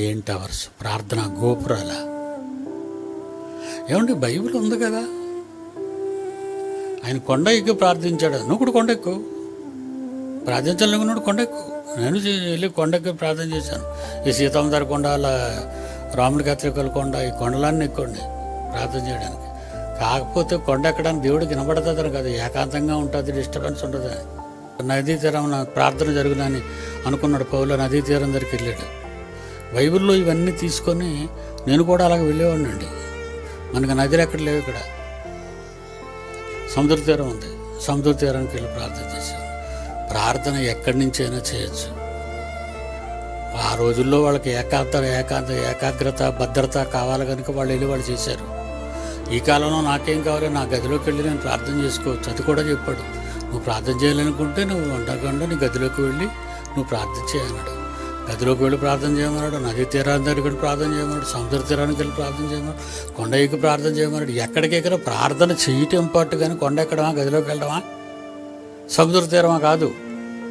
ఏం టవర్స్ ప్రార్థన గోపురాల? ఏమండి బైబిల్ ఉంది కదా? ఆయన కొండ ఎక్కి ప్రార్థించాడు. నువ్వు కూడా కొండ ఎక్కువ ప్రార్థించలేకున్నాడు కొండ ఎక్కువ నేను వెళ్ళి కొండ ఎక్కి ప్రార్థన చేశాను. ఈ సీతమ్మధార కొండ అలా రాముడి కత్రికల కొండ ఈ కొండలన్నీ ఎక్కుండి ప్రార్థన చేయడానికి. కాకపోతే కొండ ఎక్కడానికి దేవుడికి వినబడుతుంది కదా. ఏకాంతంగా ఉంటుంది డిస్టర్బెన్స్ ఉంటుంది నదీ తీరం ప్రార్థన జరుగునని అనుకున్నాడు పౌలు. నదీ తీరం దగ్గరికి వెళ్ళాడు. బైబిల్లో ఇవన్నీ తీసుకొని నేను కూడా అలాగ వెళ్ళేవాడినండి. మనకి నదిలు ఎక్కడ లేవు ఇక్కడ. సముద్ర తీరం ఉంది. సముద్ర తీరానికి వెళ్ళి ప్రార్థన చేశాను ప్రార్థన ఎక్కడి నుంచైనా చేయొచ్చు. ఆ రోజుల్లో వాళ్ళకి ఏకాంత ఏకాంత ఏకాగ్రత భద్రత కావాలి కనుక వాళ్ళు వెళ్ళి వాళ్ళు చేశారు. ఈ కాలంలో నాకేం కావాలి? నా గదిలోకి వెళ్ళి నేను ప్రార్థన చేసుకోవచ్చు. అది కూడా చెప్పాడు. నువ్వు ప్రార్థన చేయాలనుకుంటే నువ్వు ఉండకుండా నీ గదిలోకి వెళ్ళి నువ్వు ప్రార్థన చేయమన్నాడు గదిలోకి వెళ్ళి ప్రార్థన చేయమన్నాడు నది తీరాన్ని దగ్గరికి వెళ్ళి ప్రార్థన చేయమన్నాడు సముద్ర తీరానికి వెళ్ళి ప్రార్థన చేయమన్నాడు కొండ ఎక్కి ప్రార్థన చేయమన్నాడు ఎక్కడికెక్కడ ప్రార్థన చేయటం ఇంపార్ట్ కానీ కొండ ఎక్కడమా గదిలోకి వెళ్ళడమా? సముద్ర తీరమా కాదు.